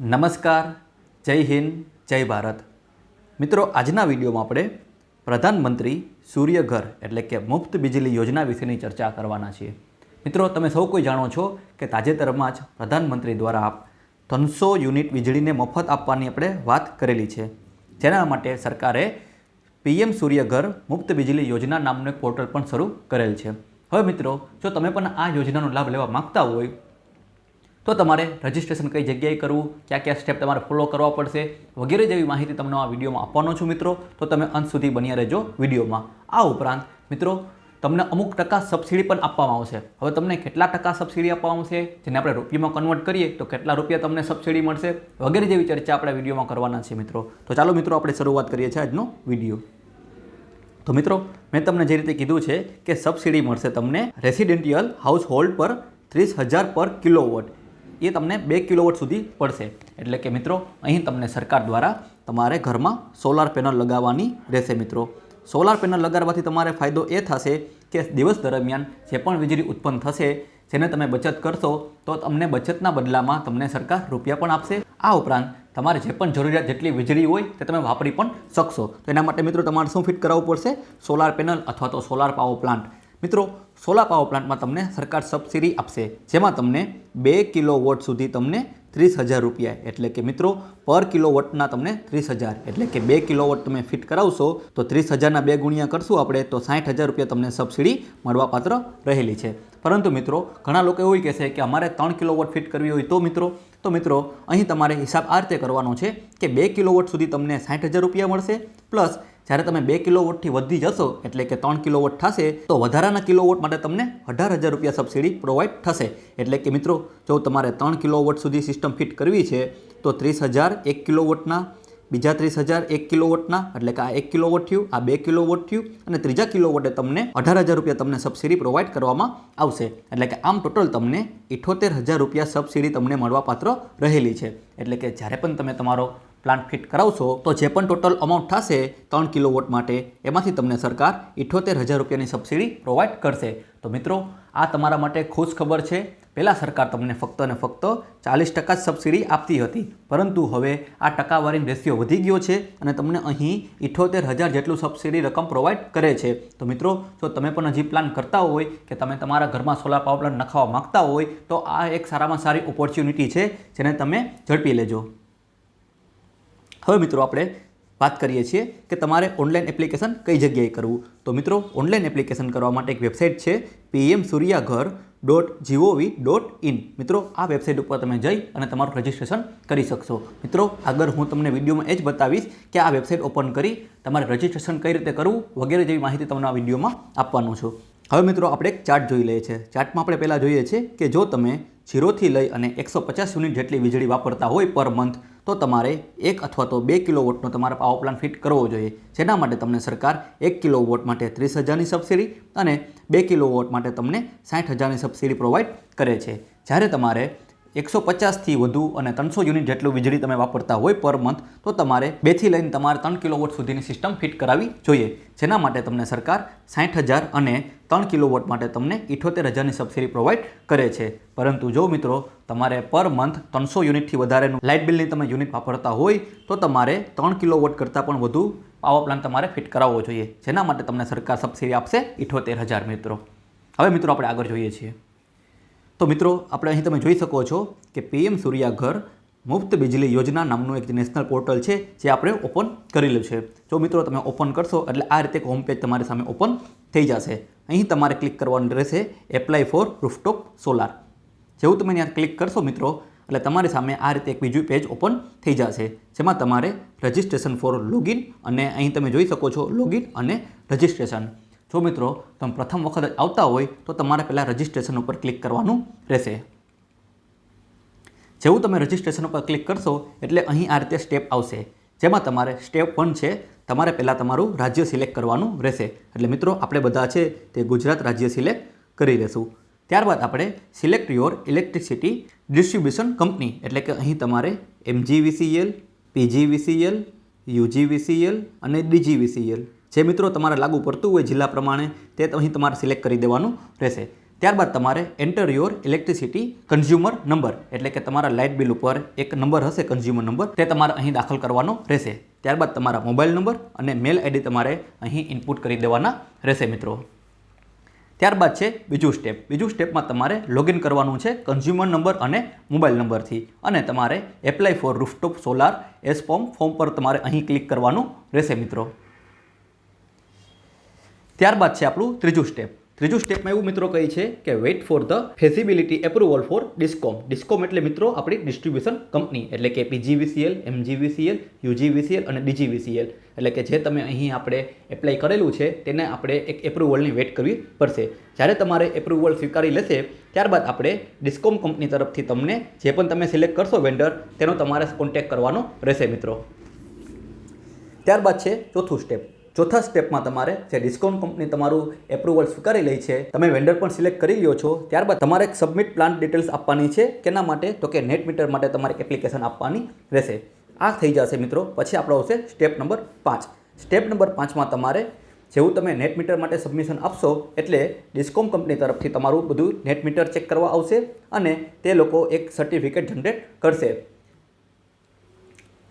નમસ્કાર, જય હિન્દ, જય ભારત. મિત્રો, આજના વિડીયોમાં આપણે પ્રધાનમંત્રી સૂર્યઘર એટલે કે મુફ્ત બિજલી યોજના વિશેની ચર્ચા કરવાના છીએ. મિત્રો, તમે સૌ કોઈ જાણો છો કે તાજેતરમાં જ પ્રધાનમંત્રી દ્વારા આપ ત્રણસો યુનિટ વીજળીને મફત આપવાની આપણે વાત કરેલી છે. જેના માટે સરકારે પીએમ સૂર્યઘર મુફ્ત બિજલી યોજના નામનું એક પોર્ટલ પણ શરૂ કરેલ છે. હવે મિત્રો, જો તમે પણ આ યોજનાનો લાભ લેવા માગતા હોય તો તમારે રજિસ્ટ્રેશન કઈ જગ્યાએ કરવું, કયા કયા સ્ટેપ તમારે ફોલો કરવા પડશે વગેરે જેવી માહિતી તમને આ વિડીયોમાં આપવાનો છું મિત્રો. તો તમે અંત સુધી બન્યા રહેજો વિડીયોમાં. આ ઉપરાંત મિત્રો, તમને અમુક ટકા સબસિડી પણ આપવામાં આવશે. હવે તમને કેટલા ટકા સબસિડી આપવામાં આવશે, જેને આપણે રૂપિયામાં કન્વર્ટ કરીએ, તો કેટલા રૂપિયા તમને સબસિડી મળશે, વગેરે જેવી ચર્ચા આપણે વિડીયોમાં કરવાના છે મિત્રો. તો ચાલો મિત્રો, આપણે શરૂઆત કરીએ છીએ આજનો વીડિયો. તો મિત્રો, મેં તમને જે રીતે કીધું છે કે સબસિડી મળશે તમને રેસિડેન્ટિયલ હાઉસ હોલ્ડ પર ત્રીસ હજાર પર કિલોવોટ. એ તમને બે કિલોવોટ સુધી પડશે. એટલે કે મિત્રો, અહીં તમને સરકાર દ્વારા તમારે ઘરમાં સોલાર પેનલ લગાવવાની રહેશે મિત્રો. સોલાર પેનલ લગાડવાથી તમારે ફાયદો એ થશે કે દિવસ દરમિયાન જે પણ વીજળી ઉત્પન્ન થશે, જેને તમે બચત કરશો, તો તમને બચતના બદલામાં તમને સરકાર રૂપિયા પણ આપશે. આ ઉપરાંત તમારે જે પણ જરૂરિયાત જેટલી વીજળી હોય, તે તમે વાપરી પણ શકશો. તો એના માટે મિત્રો, તમારે શું ફિટ કરાવવું પડશે? સોલાર પેનલ અથવા તો સોલાર પાવર પ્લાન્ટ મિત્રો, સોલા પાવર પ્લાન્ટમાં તમને સરકાર સબસિડી આપશે, જેમાં તમને બે કિલો વોટ સુધી તમને ત્રીસ હજાર રૂપિયા, એટલે કે મિત્રો, પર કિલો વોટના તમને ત્રીસ હજાર, એટલે કે બે કિલો વોટ તમે ફિટ કરાવશો, તો ત્રીસ હજારના બે ગુણ્યા કરશું આપણે, તો સાઠ હજાર રૂપિયા તમને સબસિડી મળવાપાત્ર રહેલી છે. પરંતુ મિત્રો, ઘણા લોકો એવું કહેશે કે અમારે ત્રણ કિલો વોટ ફિટ કરવી હોય તો મિત્રો તો મિત્રો, અહીં તમારે હિસાબ આ રીતે કરવાનો છે કે બે કિલો વોટ સુધી તમને સાઠ હજાર રૂપિયા મળશે, પ્લસ જ્યારે તમે બે કિલો વોટથી વધી જશો, એટલે કે ત્રણ કિલો વોટ થશે, તો વધારાના કિલો વોટ માટે તમને અઢાર હજાર રૂપિયા સબસિડી પ્રોવાઈડ થશે. એટલે કે મિત્રો, જો તમારે ત્રણ કિલો વોટ સુધી સિસ્ટમ ફિટ કરવી છે, તો ત્રીસ હજાર એક કિલો વોટના બીજા ત્રીસ હજાર એક કિલો વોટના એટલે કે આ એક કિલો વોટ થયું, આ બે કિલો વોટ થયું, અને ત્રીજા કિલો વોટે તમને અઢાર હજાર રૂપિયા તમને સબસિડી પ્રોવાઈડ કરવામાં આવશે. એટલે કે આમ ટોટલ તમને ઇઠોતેર હજાર રૂપિયા સબસિડી તમને મળવાપાત્ર રહેલી છે. એટલે કે જ્યારે પણ તમે તમારો પ્લાન્ટ ફિટ કરાવશો, તો જે પણ ટોટલ અમાઉન્ટ થશે ત્રણ કિલો વોટ માટે, એમાંથી તમને સરકાર ઇઠોતેર હજાર રૂપિયાની સબસિડી પ્રોવાઈડ કરશે. તો મિત્રો, આ તમારા માટે ખુશ ખબર છે. પહેલાં સરકાર તમને ફક્ત અને ફક્ત ચાલીસ ટકા જ સબસિડી આપતી હતી. પરંતુ હવે આ ટકાવારી રેશિયો વધી ગયો છે અને તમને અહીં ઇઠોતેર હજાર જેટલું સબસિડી રકમ પ્રોવાઈડ કરે છે. તો મિત્રો, જો તમે પણ હજી પ્લાન કરતા હોય કે તમે તમારા ઘરમાં સોલાર પાવર પ્લાન્ટ નખાવા માગતા હોય, તો આ એક સારામાં સારી ઓપોર્ચ્યુનિટી છે, જેને તમે ઝડપી લેજો. હવે મિત્રો આપણે વાત કરીએ છીએ કે તમારે ઓનલાઈન એપ્લિકેશન કઈ જગ્યાએ કરવું? તો મિત્રો ઓનલાઈન એપ્લિકેશન કરવા માટે એક વેબસાઇટ છે PM Suryaghar dot gov dot in મિત્રો, આ વેબસાઇટ ઉપર તમે જઈ અને તમારું રજિસ્ટ્રેશન કરી શકશો. મિત્રો, આગળ હું તમને વિડીયોમાં એ જ બતાવીશ કે આ વેબસાઇટ ઓપન કરી તમારે રજિસ્ટ્રેશન કઈ રીતે કરવું વગેરે જેવી માહિતી તમને આ વિડીયોમાં આપવાનું છું. હવે મિત્રો આપણે એક ચાર્ટ જોઈ લઈએ છીએ. ચાર્ટમાં આપણે પહેલાં જોઈએ છીએ કે જો તમે ઝીરોથી લઈ અને એકસો પચાસ યુનિટ જેટલી વીજળી વાપરતા હોય પર મંથ, તો તમારે એક અથવા તો બે કિલો વોટનો તમારે પાવર પ્લાન્ટ ફિટ કરવો જોઈએ. જેના માટે તમને સરકાર એક કિલો વોટ માટે ત્રીસ હજારની સબસિડી અને બે કિલો વોટ માટે તમને સાઠ હજારની સબસિડી પ્રોવાઈડ કરે છે. જ્યારે તમારે એકસો પચાસથી વધુ અને ત્રણસો યુનિટ જેટલું વીજળી તમે વાપરતા હોય પર મંથ તો તમારે બેથી લઈને તમારે ત્રણ કિલોવોટ સુધીની સિસ્ટમ ફિટ કરાવવી જોઈએ. જેના માટે તમને સરકાર સાઠ હજાર અને ત્રણ કિલોવોટ માટે તમને ઇઠોતેર હજારની સબસિડી પ્રોવાઈડ કરે છે. પરંતુ જો મિત્રો, તમારે પર મંથ ત્રણસો યુનિટથી વધારેનું લાઇટ બિલની તમે યુનિટ વાપરતા હોય, તો તમારે ત્રણ કિલોવોટ કરતાં પણ વધુ પાવર પ્લાન્ટ તમારે ફિટ કરાવવો જોઈએ. જેના માટે તમને સરકાર સબસિડી આપશે ઇઠોતેર હજાર મિત્રો. હવે મિત્રો, આપણે આગળ જોઈએ છીએ. તો મિત્રો, આપણે અહીં તમે જોઈ શકો છો કે પીએમ સૂર્યાઘર મુફ્ત બિજલી યોજના નામનું એક નેશનલ પોર્ટલ છે, જે આપણે ઓપન કરેલું છે. જો મિત્રો તમે ઓપન કરશો, એટલે આ રીતે હોમ પેજ તમારી સામે ઓપન થઈ જશે. અહીં તમારે ક્લિક કરવાનું રહેશે એપ્લાય ફોર રૂફટોપ સોલાર જેવું તમે ત્યાં ક્લિક કરશો મિત્રો, એટલે તમારી સામે આ રીતે એક બીજું પેજ ઓપન થઈ જશે, જેમાં તમારે રજિસ્ટ્રેશન ફોર લોગિન અને અહીં તમે જોઈ શકો છો લોગિન અને રજિસ્ટ્રેશન જો મિત્રો, તમે પ્રથમ વખત આવતા હોય તો તમારે પહેલાં રજિસ્ટ્રેશન ઉપર ક્લિક કરવાનું રહેશે. જેવું તમે રજિસ્ટ્રેશન ઉપર ક્લિક કરશો, એટલે અહીં આ રીતે સ્ટેપ આવશે. જેમાં તમારે સ્ટેપ વન છે, તમારે પહેલાં તમારું રાજ્ય સિલેક્ટ કરવાનું રહેશે. એટલે મિત્રો, આપણે બધા છે તે ગુજરાત રાજ્ય સિલેક્ટ કરી લેશું. ત્યારબાદ આપણે select your electricity distribution company એટલે કે અહીં તમારે એમજીવીસીએલ પીજીવીસીએલ યુજીવીસીએલ અને ડીજીવીસીએલ જે મિત્રો તમારે લાગુ પડતું હોય જિલ્લા પ્રમાણે, તે અહીં તમારે સિલેક્ટ કરી દેવાનું રહેશે. ત્યારબાદ તમારે enter your electricity consumer number એટલે કે તમારા લાઇટ બિલ ઉપર એક નંબર હશે કન્ઝ્યુમર નંબર તે તમારે અહીં દાખલ કરવાનો રહેશે. ત્યારબાદ તમારા મોબાઈલ નંબર અને મેલ આઈડી તમારે અહીં ઇનપુટ કરી દેવાના રહેશે મિત્રો. ત્યારબાદ છે બીજું સ્ટેપ બીજું સ્ટેપમાં તમારે લોગિન કરવાનું છે કન્ઝ્યુમર નંબર અને મોબાઈલ નંબરથી. અને તમારે apply for rooftop solar S form form પર તમારે અહીં ક્લિક કરવાનું રહેશે મિત્રો. ત્યારબાદ છે આપણું ત્રીજું સ્ટેપ ત્રીજું સ્ટેપમાં એવું મિત્રો કહે છે કે wait for the feasibility approval for DISCOM DISCOM એટલે મિત્રો આપણી ડિસ્ટ્રીબ્યુશન કંપની એટલે કે પીજીવીસીએલ એમજીવીસીએલ યુજીવીસીએલ અને ડીજીવીસીએલ એટલે કે જે તમે અહીં આપણે એપ્લાય કરેલું છે, તેને આપણે એક એપ્રુવલની વેટ કરવી પડશે. જ્યારે તમારે એપ્રુવલ સ્વીકારી લેશે, ત્યારબાદ આપણે ડિસ્કોમ કંપની તરફથી તમને જે પણ તમે સિલેક્ટ કરશો વેન્ડર તેનો તમારે કોન્ટેક્ટ કરવાનો રહેશે મિત્રો. ત્યારબાદ છે ચોથું સ્ટેપ ચોથા સ્ટેપમાં તમારે જે ડિસ્કાઉન્ટ કંપની તમારું એપ્રુવલ સ્વીકારી લે છે, તમે વેન્ડર પણ સિલેક્ટ કરી લ્યો છો, ત્યારબાદ તમારે સબમિટ પ્લાન ડિટેલ્સ આપવાની છે, કેના માટે? તો કે નેટ મીટર માટે તમારે એપ્લિકેશન આપવાની રહેશે. આ થઈ જશે મિત્રો, પછી આપણો આવશે સ્ટેપ નંબર પાંચ. સ્ટેપ નંબર પાંચમાં તમારે જેવું તમે નેટ મીટર માટે સબમિશન આપશો, એટલે ડિસ્કોમ કંપની તરફથી તમારું બધું નેટ મીટર ચેક કરવા આવશે અને તે લોકો એક સર્ટિફિકેટ જનરેટ કરશે.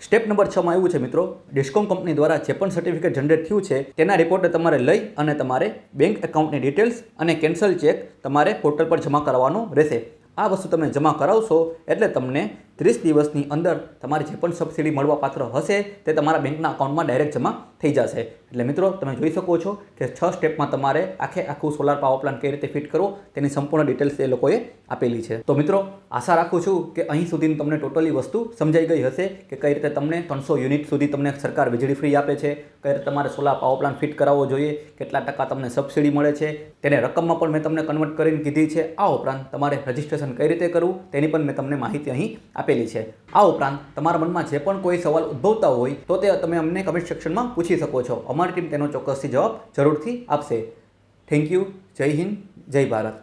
સ્ટેપ નંબર છમાં એવું છે, મિત્રો. ડિસ્કોમ કંપની દ્વારા જે પણ સર્ટિફિકેટ જનરેટ થયું છે, તેના રિપોર્ટને તમારે લઈ અને તમારે બેંક એકાઉન્ટની ડિટેલ્સ અને કેન્સલ ચેક તમારે પોર્ટલ પર જમા કરાવવાનો રહેશે. આ વસ્તુ તમે જમા કરાવશો એટલે તમને ત્રીસ દિવસની અંદર તમારે જે પણ સબસિડી મળવા પાત્ર હશે તે તમારા બેંકના અકાઉન્ટમાં ડાયરેક્ટ જમા થઈ જશે. એટલે મિત્રો, તમે જોઈ શકો છો કે છ સ્ટેપમાં તમારે આખે આખું સોલાર પાવર પ્લાન્ટ કઈ રીતે ફિટ કરવો તેની સંપૂર્ણ ડિટેલ્સ એ લોકોએ આપેલી છે. તો મિત્રો, આશા રાખું છું કે અહીં સુધી તમને ટોટલી વસ્તુ સમજાઈ ગઈ હશે કે કઈ રીતે તમને ત્રણસો યુનિટ સુધી તમને સરકાર વીજળી ફ્રી આપે છે, કઈ રીતે તમારે સોલાર પાવર પ્લાન્ટ ફિટ કરાવવો જોઈએ, કેટલા ટકા તમને સબસિડી મળે છે, તેને રકમમાં પણ મેં તમને કન્વર્ટ કરીને કીધી છે. આ ઉપરાંત તમારે રજિસ્ટ્રેશન કઈ રીતે કરવું તેની પણ મેં તમને માહિતી અહીં આપેલી છે. આ ઉપરાંત તમારા મનમાં જે પણ કોઈ સવાલ ઉદ્ભવતા હોય તો તે તમે અમને કમેન્ટ સેક્શનમાં પૂછી શકો છો. અમારી ટીમ તેનો ચોક્કસથી જવાબ જરૂરથી આપશે. થેન્ક યુ જય હિન્દ. જય ભારત.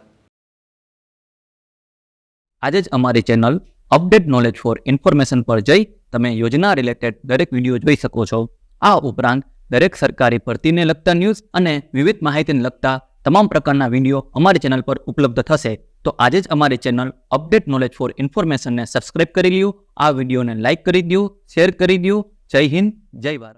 આજે જ અમારી channel update knowledge for information પર જઈ તમે યોજના રિલેટેડ દરેક વીડિયો જોઈ શકો છો. આ ઉપરાંત દરેક સરકારી ભરતીને લગતા ન્યૂઝ અને વિવિધ માહિતીને લગતા તમામ પ્રકારના વીડિયો અમારી ચેનલ પર ઉપલબ્ધ થશે. તો આજે જ અમારી ચેનલ અપડેટ નોલેજ ફોર ઇન્ફોર્મેશનને સબસ્ક્રાઇબ કરી લ્યો. આ વિડીયોને લાઇક કરી દો શેર કરી દો જય હિન્દ, જય ભારત.